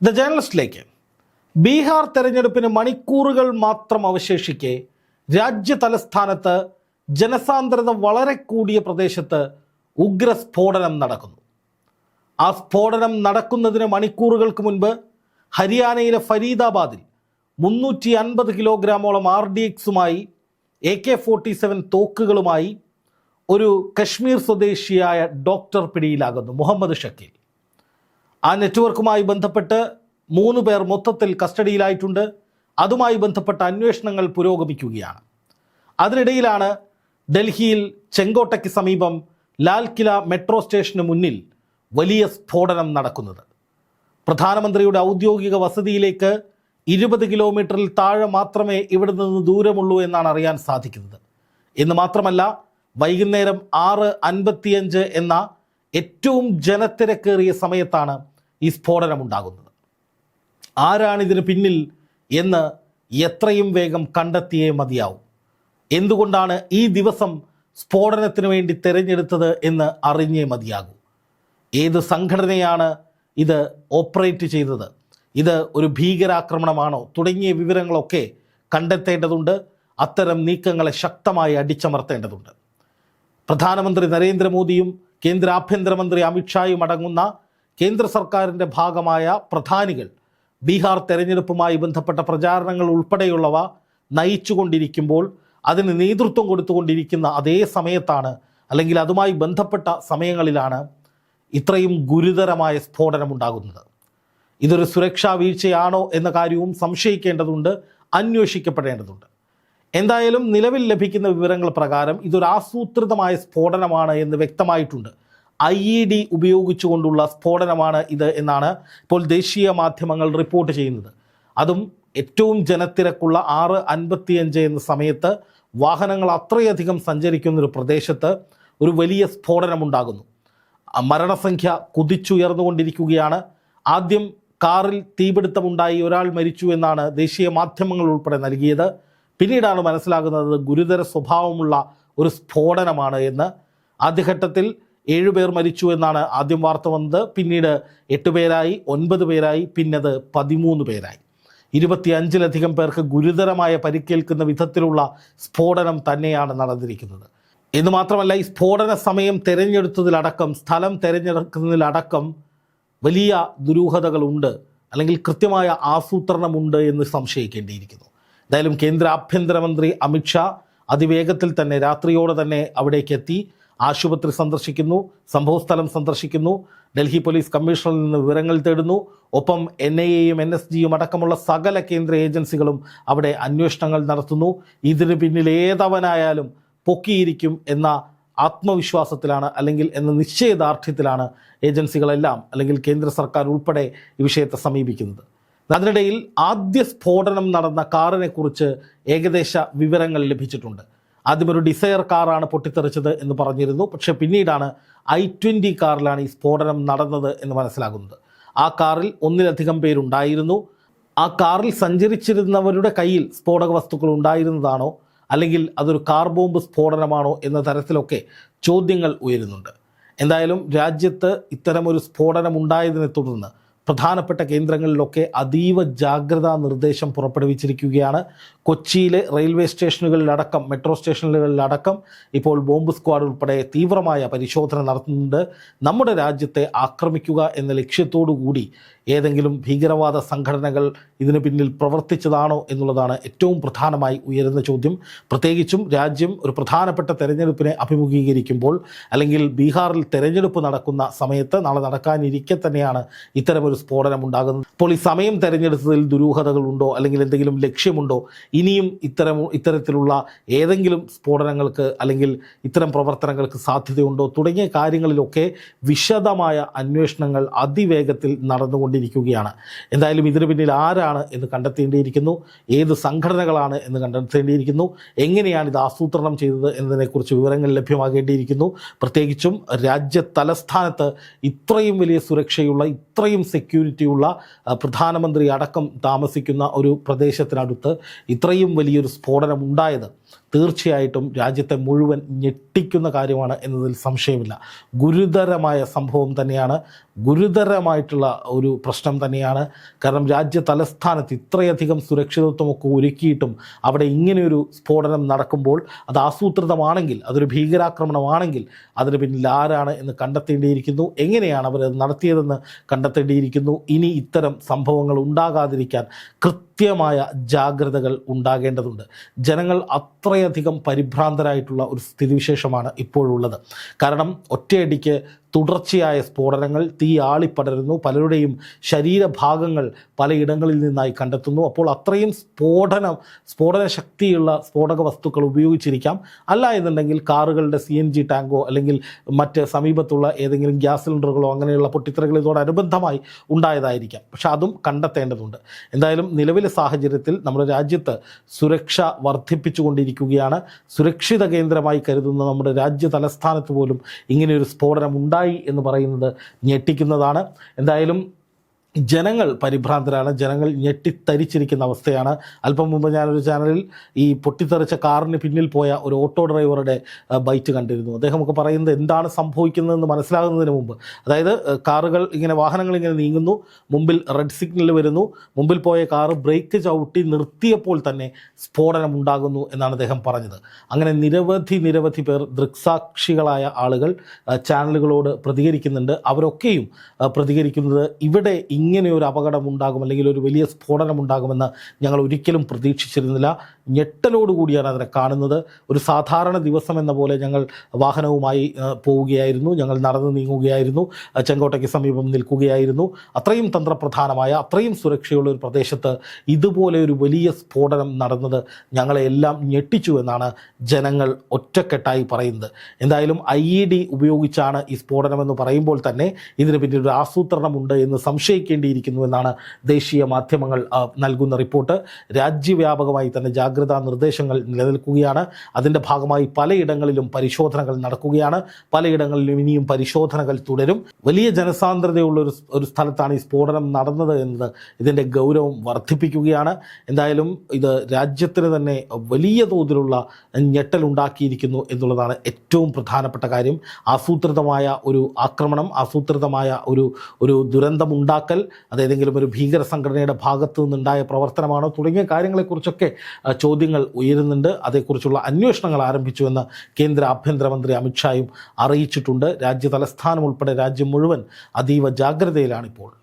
The ജേർണലിസ്റ്റിലേക്ക് Bihar തെരഞ്ഞെടുപ്പിന് മണിക്കൂറുകൾ മാത്രം അവശേഷിക്കെ രാജ്യ തലസ്ഥാനത്ത് ജനസാന്ദ്രത വളരെ കൂടിയ പ്രദേശത്ത് ഉഗ്ര സ്ഫോടനം നടക്കുന്നു. ആ സ്ഫോടനം നടക്കുന്നതിന് മണിക്കൂറുകൾക്ക് മുൻപ് ഹരിയാനയിലെ ഫരീദാബാദിൽ മുന്നൂറ്റി അൻപത് കിലോഗ്രാമോളം ആർ ഡി എക്സുമായി എ കെ ഫോർട്ടി സെവൻ തോക്കുകളുമായി ഒരു കശ്മീർ സ്വദേശിയായ ഡോക്ടർ പിടിയിലാകുന്നു മുഹമ്മദ് ഷക്കീൽ. ആ നെറ്റ്വർക്കുമായി ബന്ധപ്പെട്ട് മൂന്ന് പേർ മൊത്തത്തിൽ കസ്റ്റഡിയിലായിട്ടുണ്ട്. അതുമായി ബന്ധപ്പെട്ട അന്വേഷണങ്ങൾ പുരോഗമിക്കുകയാണ്. അതിനിടയിലാണ് ഡൽഹിയിൽ ചെങ്കോട്ടയ്ക്ക് സമീപം ലാൽ കില മെട്രോ സ്റ്റേഷന് മുന്നിൽ വലിയ സ്ഫോടനം നടക്കുന്നത്. പ്രധാനമന്ത്രിയുടെ ഔദ്യോഗിക വസതിയിലേക്ക് ഇരുപത് കിലോമീറ്ററിൽ താഴെ മാത്രമേ ഇവിടെ നിന്ന് ദൂരമുള്ളൂ എന്നാണ് അറിയാൻ സാധിക്കുന്നത്. എന്ന് മാത്രമല്ല വൈകുന്നേരം ആറ് അൻപത്തിയഞ്ച് എന്ന ഏറ്റവും ജനത്തിരക്കേറിയ സമയത്താണ് ഈ സ്ഫോടനം ഉണ്ടാകുന്നത് ആരാണിതിന് പിന്നിൽ എന്ന് എത്രയും വേഗം കണ്ടെത്തിയേ മതിയാവും. എന്തുകൊണ്ടാണ് ഈ ദിവസം സ്ഫോടനത്തിന് വേണ്ടി തിരഞ്ഞെടുത്തത് എന്ന് അറിഞ്ഞേ മതിയാകൂ. ഏത് സംഘടനയാണ് ഇത് ഓപ്പറേറ്റ് ചെയ്തത്? ഇത് ഒരു ഭീകരാക്രമണമാണോ? തുടങ്ങിയ വിവരങ്ങളൊക്കെ കണ്ടെത്തേണ്ടതുണ്ട്. അത്തരം നീക്കങ്ങളെ ശക്തമായി അടിച്ചമർത്തേണ്ടതുണ്ട്. പ്രധാനമന്ത്രി നരേന്ദ്രമോദിയും കേന്ദ്ര ആഭ്യന്തരമന്ത്രി അമിത്ഷായും അടങ്ങുന്ന കേന്ദ്ര സർക്കാരിന്റെ ഭാഗമായ പ്രധാനികൾ ബീഹാർ തെരഞ്ഞെടുപ്പുമായി ബന്ധപ്പെട്ട പ്രചാരണങ്ങൾ ഉൾപ്പെടെയുള്ളവ നയിച്ചുകൊണ്ടിരിക്കുമ്പോൾ അതിന് നേതൃത്വം കൊടുത്തുകൊണ്ടിരിക്കുന്ന അതേ സമയത്താണ് അല്ലെങ്കിൽ അതുമായി ബന്ധപ്പെട്ട സമയങ്ങളിലാണ് ഇത്രയും ഗുരുതരമായ സ്ഫോടനമുണ്ടാകുന്നത്. ഇതൊരു സുരക്ഷാ വീഴ്ചയാണോ എന്ന കാര്യവും സംശയിക്കേണ്ടതുണ്ട് അന്വേഷിക്കപ്പെടേണ്ടതുണ്ട്. എന്തായാലും നിലവിൽ ലഭിക്കുന്ന വിവരങ്ങൾ പ്രകാരം ഇതൊരു ആസൂത്രിതമായ സ്ഫോടനമാണ് എന്ന് വ്യക്തമായിട്ടുണ്ട്. ഐ ഇ ഡി ഉപയോഗിച്ചുകൊണ്ടുള്ള സ്ഫോടനമാണ് ഇത് എന്നാണ് ഇപ്പോൾ ദേശീയ മാധ്യമങ്ങൾ റിപ്പോർട്ട് ചെയ്യുന്നത്. അതും ഏറ്റവും ജനത്തിരക്കുള്ള ആറ് അൻപത്തിയഞ്ച് എന്ന സമയത്ത് വാഹനങ്ങൾ അത്രയധികം സഞ്ചരിക്കുന്ന ഒരു പ്രദേശത്ത് ഒരു വലിയ സ്ഫോടനമുണ്ടാകുന്നു. മരണസംഖ്യ കുതിച്ചുയർന്നുകൊണ്ടിരിക്കുകയാണ്. ആദ്യം കാറിൽ തീപിടുത്തമുണ്ടായി ഒരാൾ മരിച്ചു എന്നാണ് ദേശീയ മാധ്യമങ്ങൾ ഉൾപ്പെടെ നൽകിയത്. പിന്നീടാണ് മനസ്സിലാകുന്നത് ഗുരുതര സ്വഭാവമുള്ള ഒരു സ്ഫോടനമാണ് എന്ന്. ആദ്യഘട്ടത്തിൽ ഏഴുപേർ മരിച്ചു എന്നാണ് ആദ്യം വാർത്ത വന്നത്. പിന്നീട് എട്ട് പേരായി ഒൻപത് പേരായി പിന്നത് പതിമൂന്ന് പേരായി. ഇരുപത്തിയഞ്ചിലധികം പേർക്ക് ഗുരുതരമായ പരിക്കേൽക്കുന്ന വിധത്തിലുള്ള സ്ഫോടനം തന്നെയാണ് നടന്നിരിക്കുന്നത്. എന്ന് മാത്രമല്ല ഈ സ്ഫോടന സമയം തിരഞ്ഞെടുത്തതിലടക്കം സ്ഥലം തിരഞ്ഞെടുക്കുന്നതിലടക്കം വലിയ ദുരൂഹതകളുണ്ട് അല്ലെങ്കിൽ കൃത്യമായ ആസൂത്രണമുണ്ട് എന്ന് സംശയിക്കേണ്ടിയിരിക്കുന്നു. എന്തായാലും കേന്ദ്ര ആഭ്യന്തരമന്ത്രി അമിത്ഷാ അതിവേഗത്തിൽ തന്നെ രാത്രിയോടെ തന്നെ അവിടേക്ക് എത്തി ആശുപത്രി സന്ദർശിക്കുന്നു സംഭവസ്ഥലം സന്ദർശിക്കുന്നു ഡൽഹി പോലീസ് കമ്മീഷണറിൽ നിന്ന് വിവരങ്ങൾ തേടുന്നു. ഒപ്പം എൻ ഐ എയും എൻ എസ് ജിയും അടക്കമുള്ള സകല കേന്ദ്ര ഏജൻസികളും അവിടെ അന്വേഷണങ്ങൾ നടത്തുന്നു. ഇതിന് പിന്നിൽ ഏതവനായാലും പൊക്കിയിരിക്കും എന്ന ആത്മവിശ്വാസത്തിലാണ് അല്ലെങ്കിൽ എന്ന നിശ്ചയദാർഢ്യത്തിലാണ് ഏജൻസികളെല്ലാം അല്ലെങ്കിൽ കേന്ദ്ര സർക്കാർ ഉൾപ്പെടെ ഈ വിഷയത്തെ സമീപിക്കുന്നത്. അതിനിടയിൽ ആദ്യ സ്ഫോടനം നടന്ന കാറിനെക്കുറിച്ച് ഏകദേശ വിവരങ്ങൾ ലഭിച്ചിട്ടുണ്ട്. ആദ്യം ഒരു ഡിസയർ കാറാണ് പൊട്ടിത്തെറിച്ചത് എന്ന് പറഞ്ഞിരുന്നു. പക്ഷേ പിന്നീടാണ് ഐ ട്വന്റി കാറിലാണ് ഈ സ്ഫോടനം നടന്നത് എന്ന് മനസ്സിലാകുന്നത്. ആ കാറിൽ ഒന്നിലധികം പേരുണ്ടായിരുന്നു. ആ കാറിൽ സഞ്ചരിച്ചിരുന്നവരുടെ കയ്യിൽ സ്ഫോടക വസ്തുക്കൾ ഉണ്ടായിരുന്നതാണോ? അല്ലെങ്കിൽ അതൊരു കാർ ബോംബ് സ്ഫോടനമാണോ എന്ന തരത്തിലൊക്കെ ചോദ്യങ്ങൾ ഉയരുന്നുണ്ട്. എന്തായാലും രാജ്യത്ത് ഇത്തരമൊരു സ്ഫോടനം ഉണ്ടായതിനെ തുടർന്ന് പ്രധാനപ്പെട്ട കേന്ദ്രങ്ങളിലൊക്കെ അതീവ ജാഗ്രതാ നിർദ്ദേശം പുറപ്പെടുവിച്ചിരിക്കുകയാണ്. കൊച്ചിയിലെ റെയിൽവേ സ്റ്റേഷനുകളിലടക്കം മെട്രോ സ്റ്റേഷനുകളിലടക്കം ഇപ്പോൾ ബോംബ് സ്ക്വാഡ് ഉൾപ്പെടെ തീവ്രമായ പരിശോധന നടത്തുന്നുണ്ട്. നമ്മുടെ രാജ്യത്തെ ആക്രമിക്കുക എന്ന ലക്ഷ്യത്തോടു കൂടി ഏതെങ്കിലും ഭീകരവാദ സംഘടനകൾ ഇതിന് പിന്നിൽ പ്രവർത്തിച്ചതാണോ എന്നുള്ളതാണ് ഏറ്റവും പ്രധാനമായി ഉയരുന്ന ചോദ്യം. പ്രത്യേകിച്ചും രാജ്യം ഒരു പ്രധാനപ്പെട്ട തെരഞ്ഞെടുപ്പിനെ അഭിമുഖീകരിക്കുമ്പോൾ അല്ലെങ്കിൽ ബീഹാറിൽ തെരഞ്ഞെടുപ്പ് നടക്കുന്ന സമയത്ത് നാളെ നടക്കാനിരിക്കെ തന്നെയാണ് ഇത്തരമൊരു സ്ഫോടനം ഉണ്ടാകുന്നത് അപ്പോൾ ഈ സമയം തെരഞ്ഞെടുത്തതിൽ ദുരൂഹതകളുണ്ടോ അല്ലെങ്കിൽ എന്തെങ്കിലും ലക്ഷ്യമുണ്ടോ? ഇനിയും ഇത്തരം ഇത്തരത്തിലുള്ള ഏതെങ്കിലും സ്ഫോടനങ്ങൾക്ക് അല്ലെങ്കിൽ ഇത്തരം പ്രവർത്തനങ്ങൾക്ക് സാധ്യതയുണ്ടോ? തുടങ്ങിയ കാര്യങ്ങളിലൊക്കെ വിശദമായ അന്വേഷണങ്ങൾ അതിവേഗത്തിൽ നടന്നുകൊണ്ടിരിക്കുകയാണ് എന്തായാലും ഇതിന് പിന്നിൽ ആരാണ് എന്ന് കണ്ടെത്തേണ്ടിയിരിക്കുന്നു. ഏത് സംഘടനകളാണ് എന്ന് കണ്ടെത്തേണ്ടിയിരിക്കുന്നു. എങ്ങനെയാണ് ഇത് ആസൂത്രണം ചെയ്തത് എന്നതിനെക്കുറിച്ച് വിവരങ്ങൾ ലഭ്യമാകേണ്ടിയിരിക്കുന്നു. പ്രത്യേകിച്ചും രാജ്യ തലസ്ഥാനത്ത് ഇത്രയും വലിയ സുരക്ഷയുള്ള ഇത്രയും സെക്യൂരിറ്റിയുള്ള പ്രധാനമന്ത്രി അടക്കം താമസിക്കുന്ന ഒരു പ്രദേശത്തിനടുത്ത് ഇത്രയും വലിയൊരു സ്ഫോടനം ഉണ്ടായത് തീർച്ചയായിട്ടും രാജ്യത്തെ മുഴുവൻ ഞെട്ടിക്കുന്ന കാര്യമാണ് എന്നതിൽ സംശയമില്ല. ഗുരുതരമായ സംഭവം തന്നെയാണ്. ഗുരുതരമായിട്ടുള്ള ഒരു പ്രശ്നം തന്നെയാണ്. കാരണം രാജ്യ തലസ്ഥാനത്ത് ഇത്രയധികം സുരക്ഷിതത്വമൊക്കെ ഒരുക്കിയിട്ടും അവിടെ ഇങ്ങനെയൊരു സ്ഫോടനം നടക്കുമ്പോൾ അത് ആസൂത്രിതമാണെങ്കിൽ അതൊരു ഭീകരാക്രമണമാണെങ്കിൽ അതിന് പിന്നിൽ ആരാണ് എന്ന് കണ്ടെത്തേണ്ടിയിരിക്കുന്നു. എങ്ങനെയാണ് അവരത് നടത്തിയതെന്ന് കണ്ടെത്തേണ്ടിയിരിക്കുന്നു. ഇനി ഇത്തരം സംഭവങ്ങൾ ഉണ്ടാകാതിരിക്കാൻ കൃത്യമായ ജാഗ്രതകൾ ഉണ്ടാകേണ്ടതുണ്ട്. ജനങ്ങൾ അത്രയധികം പരിഭ്രാന്തരായിട്ടുള്ള ഒരു സ്ഥിതിവിശേഷമാണ് ഇപ്പോഴുള്ളത്. കാരണം ഒറ്റയടിക്ക് തുടർച്ചയായ സ്ഫോടനങ്ങൾ തീ ആളിപ്പടരുന്നു. പലരുടെയും ശരീരഭാഗങ്ങൾ പലയിടങ്ങളിൽ നിന്നായി കണ്ടെത്തുന്നു. അപ്പോൾ അത്രയും സ്ഫോടനം സ്ഫോടന ശക്തിയുള്ള സ്ഫോടക വസ്തുക്കൾ ഉപയോഗിച്ചിരിക്കാം. അല്ല എന്നുണ്ടെങ്കിൽ കാറുകളുടെ സി എൻ ജി ടാങ്കോ അല്ലെങ്കിൽ മറ്റ് സമീപത്തുള്ള ഏതെങ്കിലും ഗ്യാസ് സിലിണ്ടറുകളോ അങ്ങനെയുള്ള പൊട്ടിത്തെറികൾ ഇതോടനുബന്ധമായി ഉണ്ടായതായിരിക്കാം. പക്ഷേ അതും കണ്ടെത്തേണ്ടതുണ്ട്. എന്തായാലും നിലവിലെ സാഹചര്യത്തിൽ നമ്മുടെ രാജ്യത്ത് സുരക്ഷ വർദ്ധിപ്പിച്ചുകൊണ്ടിരിക്കുകയാണ്. സുരക്ഷിത കേന്ദ്രമായി കരുതുന്ന നമ്മുടെ രാജ്യ തലസ്ഥാനത്ത് പോലും ഇങ്ങനെയൊരു സ്ഫോടനം ഉണ്ടായി എന്ന് പറയുന്നത് ഞെട്ടിക്കുന്നതാണ്. എന്തായാലും ജനങ്ങൾ പരിഭ്രാന്തരാണ്. ജനങ്ങൾ ഞെട്ടിത്തരിച്ചിരിക്കുന്ന അവസ്ഥയാണ്. അല്പം മുമ്പ് ഞാനൊരു ചാനലിൽ ഈ പൊട്ടിത്തെറിച്ച കാറിന് പിന്നിൽ പോയ ഒരു ഓട്ടോ ഡ്രൈവറുടെ ബൈറ്റ് കണ്ടിരുന്നു. അദ്ദേഹമൊക്കെ പറയുന്നത് എന്താണ് സംഭവിക്കുന്നതെന്ന് മനസ്സിലാകുന്നതിന് മുമ്പ്. അതായത് കാറുകൾ ഇങ്ങനെ വാഹനങ്ങൾ ഇങ്ങനെ നീങ്ങുന്നു. മുമ്പിൽ റെഡ് സിഗ്നൽ വരുന്നു. മുമ്പിൽ പോയ കാറ് ബ്രേക്ക് ചവിട്ടി നിർത്തിയപ്പോൾ തന്നെ സ്ഫോടനം ഉണ്ടാകുന്നു എന്നാണ് അദ്ദേഹം പറഞ്ഞത്. അങ്ങനെ നിരവധി നിരവധി പേർ ദൃക്സാക്ഷികളായ ആളുകൾ ചാനലുകളോട് പ്രതികരിക്കുന്നുണ്ട്. അവരൊക്കെയും പ്രതികരിക്കുന്നത് ഇവിടെ ഇങ്ങനെ ഒരു അപകടം ഉണ്ടാകും അല്ലെങ്കിൽ ഒരു വലിയ സ്ഫോടനം ഉണ്ടാകുമെന്ന് ഞങ്ങൾ ഒരിക്കലും പ്രതീക്ഷിച്ചിരുന്നില്ല. ഞെട്ടലോടുകൂടിയാണ് അതിനെ കാണുന്നത്. ഒരു സാധാരണ ദിവസം എന്ന പോലെ ഞങ്ങൾ വാഹനവുമായി പോവുകയായിരുന്നു. ഞങ്ങൾ നടന്നു നീങ്ങുകയായിരുന്നു. ചെങ്കോട്ടയ്ക്ക് സമീപം നിൽക്കുകയായിരുന്നു. അത്രയും തന്ത്രപ്രധാനമായ അത്രയും സുരക്ഷയുള്ള ഒരു പ്രദേശത്ത് ഇതുപോലെ ഒരു വലിയ സ്ഫോടനം നടന്നത് ഞങ്ങളെ എല്ലാം ഞെട്ടിച്ചു എന്നാണ് ജനങ്ങൾ ഒറ്റക്കെട്ടായി പറയുന്നത്. എന്തായാലും ഐ ഇ ഡി ഉപയോഗിച്ചാണ് ഈ സ്ഫോടനമെന്ന് പറയുമ്പോൾ തന്നെ ഇതിന് പിന്നിൽ ഒരു ആസൂത്രണമുണ്ട് എന്ന് സംശയിക്കേണ്ടിയിരിക്കുന്നു എന്നാണ് ദേശീയ മാധ്യമങ്ങൾ നൽകുന്ന റിപ്പോർട്ട്. രാജ്യവ്യാപകമായി തന്നെ ജാഗ്രതാ നിർദ്ദേശങ്ങൾ നിലനിൽക്കുകയാണ്. അതിന്റെ ഭാഗമായി പലയിടങ്ങളിലും പരിശോധനകൾ നടക്കുകയാണ്. പലയിടങ്ങളിലും ഇനിയും പരിശോധനകൾ തുടരും. വലിയ ജനസാന്ദ്രതയുള്ള ഒരു ഒരു സ്ഥലത്താണ് ഈ സ്ഫോടനം നടന്നത് എന്നത് ഇതിന്റെ ഗൗരവം വർദ്ധിപ്പിക്കുകയാണ്. എന്തായാലും ഇത് രാജ്യത്തിന് തന്നെ വലിയ തോതിലുള്ള ഞെട്ടലുണ്ടാക്കിയിരിക്കുന്നു എന്നുള്ളതാണ് ഏറ്റവും പ്രധാനപ്പെട്ട കാര്യം. ആസൂത്രിതമായ ഒരു ആക്രമണം ആസൂത്രിതമായ ഒരു ഒരു ദുരന്തമുണ്ടാക്കൽ അത് ഏതെങ്കിലും ഒരു ഭീകര സംഘടനയുടെ ഭാഗത്തു നിന്നുണ്ടായ പ്രവർത്തനമാണോ തുടങ്ങിയ കാര്യങ്ങളെക്കുറിച്ചൊക്കെ ചോദ്യങ്ങൾ ഉയരുന്നുണ്ട്. അതേക്കുറിച്ചുള്ള അന്വേഷണങ്ങൾ ആരംഭിച്ചുവെന്ന് കേന്ദ്ര ആഭ്യന്തരമന്ത്രി അമിത്ഷായും അറിയിച്ചിട്ടുണ്ട്. രാജ്യ തലസ്ഥാനം ഉൾപ്പെടെ രാജ്യം മുഴുവൻ അതീവ ജാഗ്രതയിലാണിപ്പോൾ.